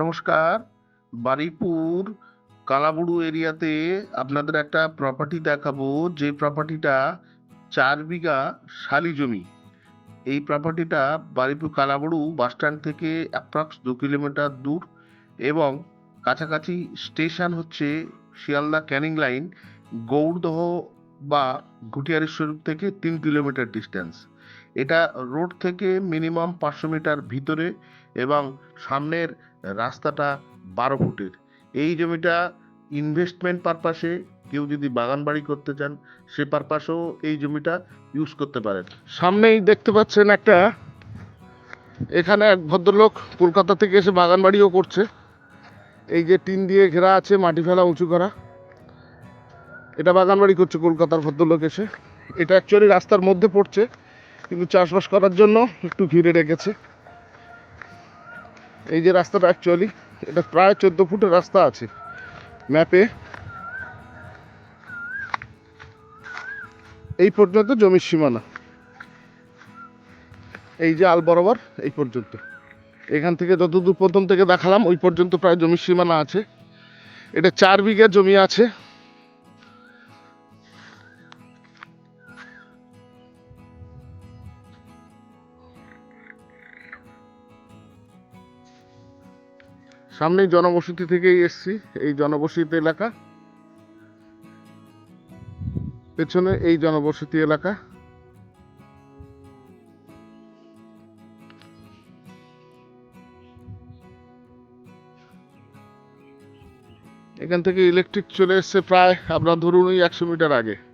নমস্কার। বারুইপুর কালাবুড়ু এরিয়াতে আপনাদের একটা প্রপার্টি দেখাবো। যে প্রপার্টিটা চার বিঘা শালি জমি। এই প্রপার্টিটা বারুইপুর কালাবুড়ু বাস স্ট্যান্ড থেকে অ্যাপ্রক্স দু কিলোমিটার দূর এবং কাছাকাছি স্টেশন হচ্ছে শিয়ালদা ক্যানিং লাইন গৌড়দহ বা ঘুটিয়ারেশ্বর থেকে তিন কিলোমিটার ডিস্টেন্স এটা রোড থেকে মিনিমাম পাঁচশো মিটার ভিতরে এবং সামনের রাস্তাটা বারো ফুটের। এই জমিটা ইনভেস্টমেন্ট পারপাসে কেউ যদি বাগান বাড়ি করতে চান, সে পারপাসেও এই জমিটা ইউজ করতে পারেন। সামনেই দেখতে পাচ্ছেন একটা, এখানে এক ভদ্রলোক কলকাতা থেকে এসে বাগান বাড়িও করছে। এই যে টিন দিয়ে ঘেরা আছে মাটি ফেলা উঁচু করা। এটা বাগান বাড়ি করছে কলকাতার ভদ্রলোক এসে। এটা অ্যাকচুয়ালি রাস্তার মধ্যে পড়ছে, কিন্তু চাষবাস করার জন্য একটু ঘিরে রেখেছে। এই যে রাস্তাটা অ্যাকচুয়ালি এটা প্রায় চোদ্দ ফুটের রাস্তা আছে ম্যাপে এই পর্যন্ত জমির সীমানা। এই যে আল বরাবর, এই পর্যন্ত। এখান থেকে যতদূর প্রথম থেকে দেখালাম, ওই পর্যন্ত প্রায় জমির সীমানা আছে। এটা চার বিঘা জমি আছে। সামনেই জনবসতি থেকেই এসছি, এই জনবসতি এলাকা। পেছনে এই জনবসতি এলাকা। এখান থেকে ইলেকট্রিক চলে এসছে প্রায় আপনার ধরুন ওই একশো মিটার আগে।